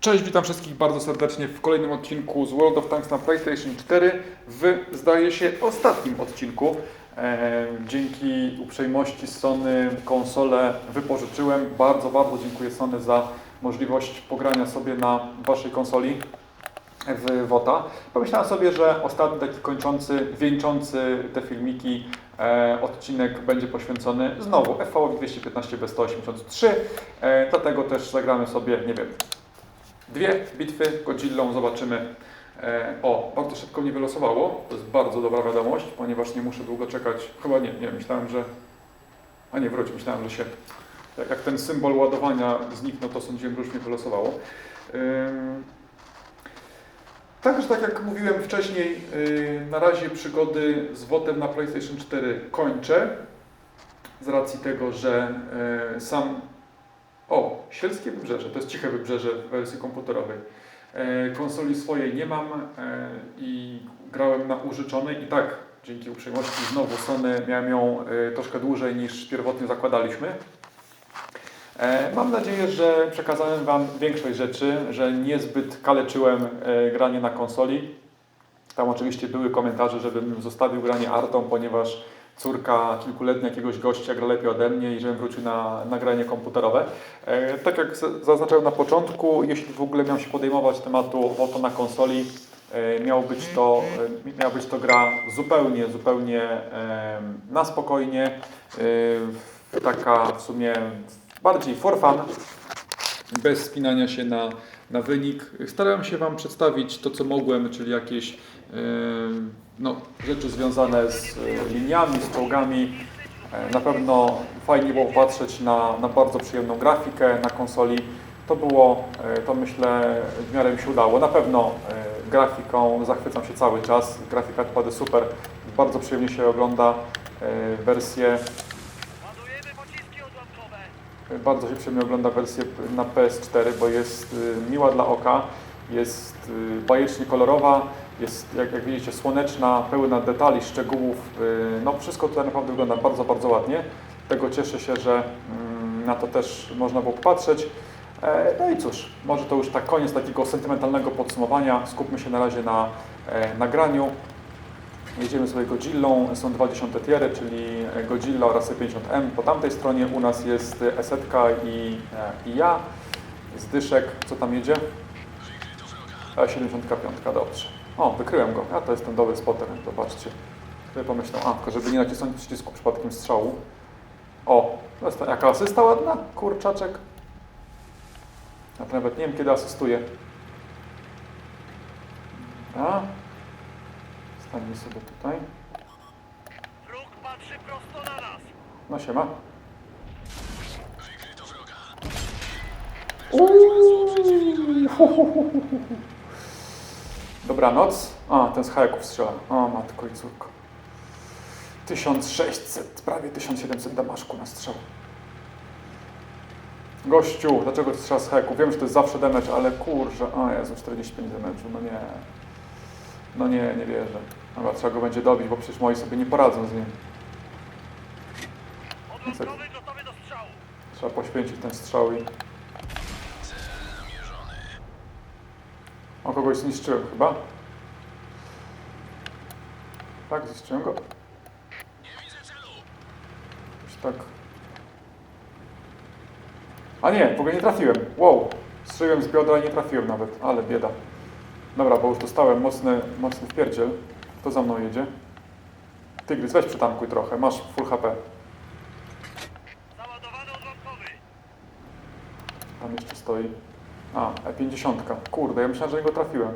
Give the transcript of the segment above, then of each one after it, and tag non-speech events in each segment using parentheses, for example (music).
Cześć, witam wszystkich bardzo serdecznie w kolejnym odcinku z World of Tanks na PlayStation 4 w, zdaje się, ostatnim odcinku. E, dzięki uprzejmości Sony konsolę wypożyczyłem. Bardzo, bardzo dziękuję Sony za możliwość pogrania sobie na Waszej konsoli w WOTA. Pomyślałem sobie, że ostatni taki kończący, wieńczący te filmiki e, odcinek będzie poświęcony znowu FV 215 B183. E, dlatego też zagramy sobie, nie wiem, dwie bitwy Godzillą, zobaczymy. E, o, bardzo szybko mnie wylosowało, to jest bardzo dobra wiadomość, ponieważ nie muszę długo czekać, chyba nie, nie, myślałem, że, a nie, wróć, myślałem, że się, jak, jak ten symbol ładowania zniknął, to sądziłem, że już mnie wylosowało. Także tak jak mówiłem wcześniej, yy, na razie przygody z WOTem na PlayStation 4 kończę. Z racji tego, że yy, sam. O, Sielskie Wybrzeże, to jest ciche wybrzeże w wersji komputerowej. Yy, Konsoli swojej nie mam yy, i grałem na użyczonej i tak dzięki uprzejmości znowu Sony miałem ją yy, troszkę dłużej niż pierwotnie zakładaliśmy. E, Mam nadzieję, że przekazałem Wam większość rzeczy, że niezbyt kaleczyłem e, granie na konsoli. Tam oczywiście były komentarze, żebym zostawił granie artą, ponieważ córka kilkuletnia jakiegoś gościa gra lepiej ode mnie i żebym wrócił na, na granie komputerowe. E, Tak jak z- zaznaczyłem na początku, jeśli w ogóle miał się podejmować tematu WOTO na konsoli, e, miał być to, e, miała być to gra zupełnie, zupełnie na spokojnie, taka w sumie bardziej for fun, bez spinania się na, na wynik. Starałem się Wam przedstawić to, co mogłem, czyli jakieś no, rzeczy związane z e, liniami, z czołgami. E, Na pewno fajnie było patrzeć na, na bardzo przyjemną grafikę na konsoli. To było, e, to myślę, w miarę mi się udało. Na pewno e, grafiką zachwycam się cały czas. Grafika odpady super, bardzo przyjemnie się ogląda wersję bardzo się przyjemnie ogląda wersję na PS4, bo jest y, miła dla oka, jest y, bajecznie kolorowa, jest jak, jak widzicie słoneczna, pełna detali, szczegółów. y, No wszystko tutaj naprawdę wygląda bardzo, bardzo ładnie. Tego cieszę się, że mm, na to też można było popatrzeć. E, No i cóż, może to już tak koniec takiego sentymentalnego podsumowania. Skupmy się na razie na e, nagraniu. Jedziemy sobie Godzillą, są dwa dziesiąte tiery, czyli Godzilla oraz E50M. Po tamtej stronie u nas jest Esetka i, e, i ja. Z dyszek, co tam jedzie? E75, dobrze. O, wykryłem go. A to jest ten dobry spotter, zobaczcie. Sobie pomyślał, a, tylko żeby nie nacisnąć przycisku przypadkiem strzału. O, to jest ta, jaka asysta ładna, kurczaczek. Ja to nawet nie wiem, kiedy asystuje. A, Stańmy sobie tutaj. Wróg patrzy prosto na nas. No siema. Dobranoc. A, ten z hajaków strzela. O, matko i córko. 1600, prawie 1700 damaszku na strzał. Gościu, dlaczego strzela z hajaków? Wiem, że to jest zawsze damage, ale kurczę, o Jezu, 45 damage'u, no nie. No nie, nie wierzę. Dobra, trzeba go będzie dobić, bo przecież moi sobie nie poradzą z nim. Trzeba poświęcić ten strzał i... O, kogoś zniszczyłem chyba. Tak, zniszczyłem go. Jakoś tak... A nie, w ogóle nie trafiłem. Wow, strzeliłem z biodra i nie trafiłem nawet, ale bieda. Dobra, bo już dostałem mocny, mocny wpierdziel. Kto za mną jedzie? Tygrys, weź przytankuj trochę, masz full HP. Tam jeszcze stoi. A, E50. Kurde, ja myślałem, że niego trafiłem.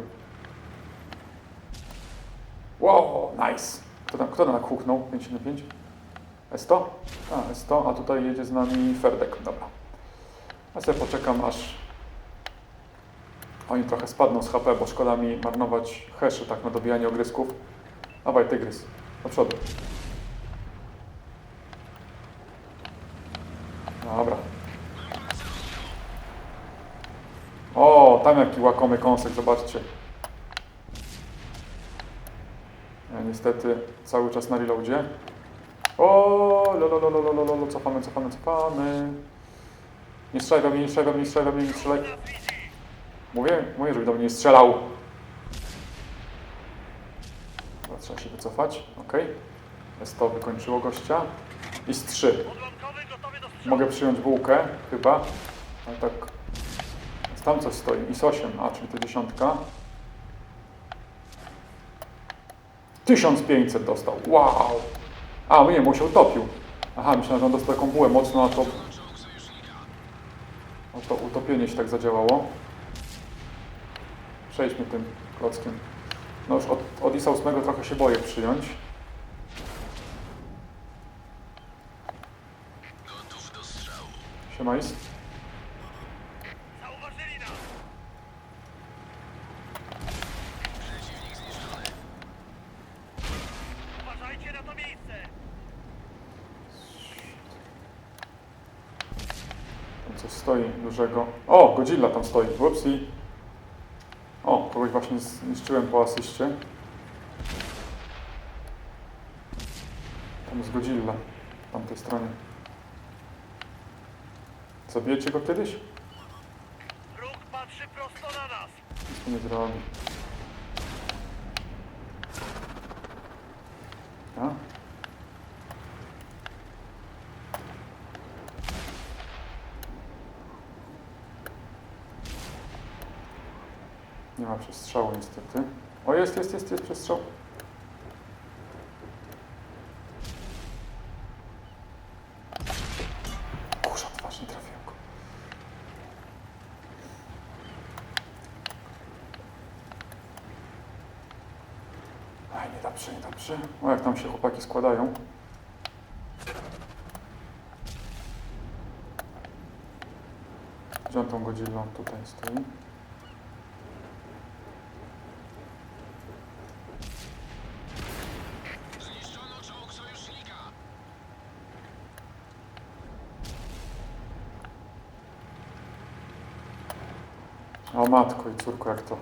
Wow, nice. Kto tam, kto tam tak huknął? 575? S100? A, S100, a tutaj jedzie z nami Ferdek. Dobra. Ja sobie poczekam, aż oni trochę spadną z HP, bo szkoda mi marnować heszy tak na dobijanie ogrysków. Dawaj, Tygrys. Do przodu. tam jaki łakomy kąsek, zobaczcie. E, niestety cały czas na reloadzie. O, lololololololo, cofamy, cofamy, cofamy. Nie strzelaj we mnie, nie strzelaj we mnie, nie strzelaj we mnie, nie strzelaj. Mówię, mówię, żeby do mnie nie strzelał. Chyba trzeba się wycofać, ok. Jest to, wykończyło gościa. I z trzy. Mogę przyjąć bułkę, chyba. Ale tak tam coś stoi. I z 8. A, czyli to dziesiątka. 1500 dostał. Wow! A, nie, bo się utopił. Aha, myślałem, że on dostał taką bułę mocno, a to... No to utopienie się tak zadziałało. Przejdźmy tym klockiem. No już od, od ISA 8 trochę się boję przyjąć. Siema Is. Na to miejsce. Tam coś stoi dużego. O, Godzilla tam stoi. Whoopsie. O, kogoś właśnie zniszczyłem po asyście. Tam jest Godzilla. W tamtej stronie. Zabijecie go kiedyś? Wróg patrzy prosto na nas. Nic nie zrobi. A? Nie ma przestrzału niestety. O, jest, jest, jest, jest przestrzał. Kurza, twarz nie trafiłem go. Aj, niedobrze, niedobrze. O, jak tam się chłopaki składają. Gdzie on tą godzillą tutaj stoi? O matko i córko, jak to.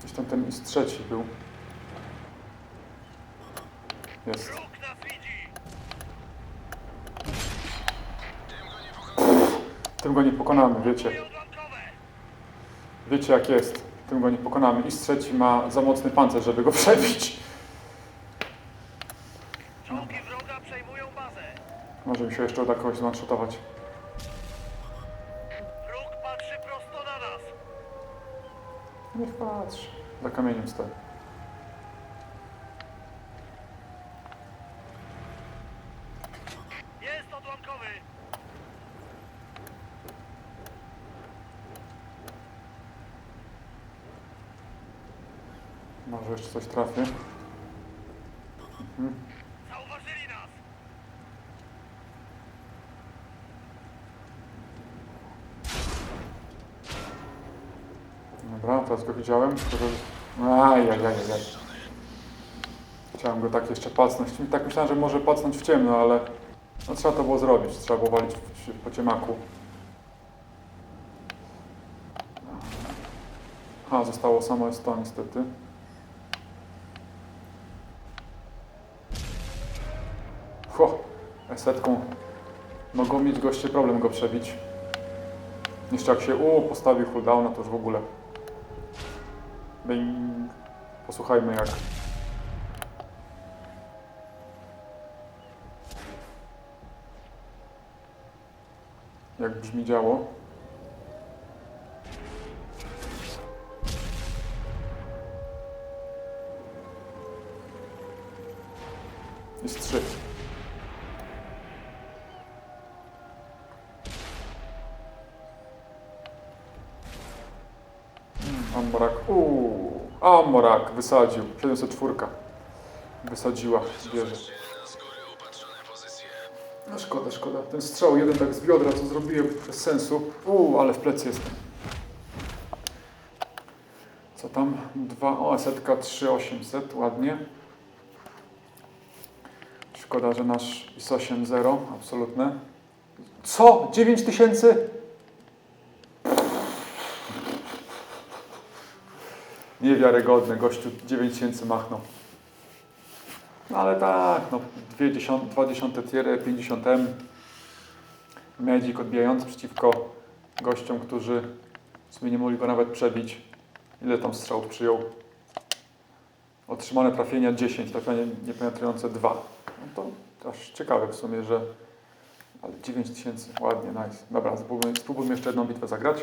Gdzieś tam ten is trzeci był. Jest. Tym go nie pokonamy, wiecie. I. Wiecie jak jest. Tym go nie pokonamy. Is trzeci ma za mocny pancerz, żeby go (laughs) przebić. Może mi się jeszcze uda kogoś zwanshotować. Wróg patrzy prosto na nas. Niech patrzy. Za kamieniem stoi. Jest odłamkowy. Może jeszcze coś trafię. Mhm. Zauważyli nas. Dobra, teraz go widziałem. Ajajajajaj. Chciałem go tak jeszcze pacnąć. Tak myślałem, że może pacnąć w ciemno, ale no, trzeba to było zrobić. Trzeba było walić w- po ciemaku. A, zostało samo jest to niestety. Ho, esetką mogą mieć goście problem go przebić. Jeszcze jak się u postawił cooldowna, to już w ogóle. Bing. Posłuchajmy jak. Jak brzmi działo. Uuu, Amorak wysadził. 704. Wysadziła. No szkoda, szkoda. Ten strzał jeden tak z biodra, co zrobiłem bez sensu. Uuu, ale w plecy jestem. Co tam? Dwa, o, setka 3800, ładnie. Szkoda, że nasz IS 8.0, absolutne. Co? 9000? Niewiarygodne, gościu 9000 machnął. No ale tak, no, dwie dziesiąt, dwa dziesiąte tiery, 50M. Medzik odbijający przeciwko gościom, którzy w sumie nie mogli go nawet przebić. Ile tam strzałów przyjął? Otrzymane trafienia 10, trafienia niepenietrujące 2. No to aż ciekawe w sumie, że... Ale 9000, ładnie, nice. Dobra, spróbujmy, spróbujmy jeszcze jedną bitwę zagrać.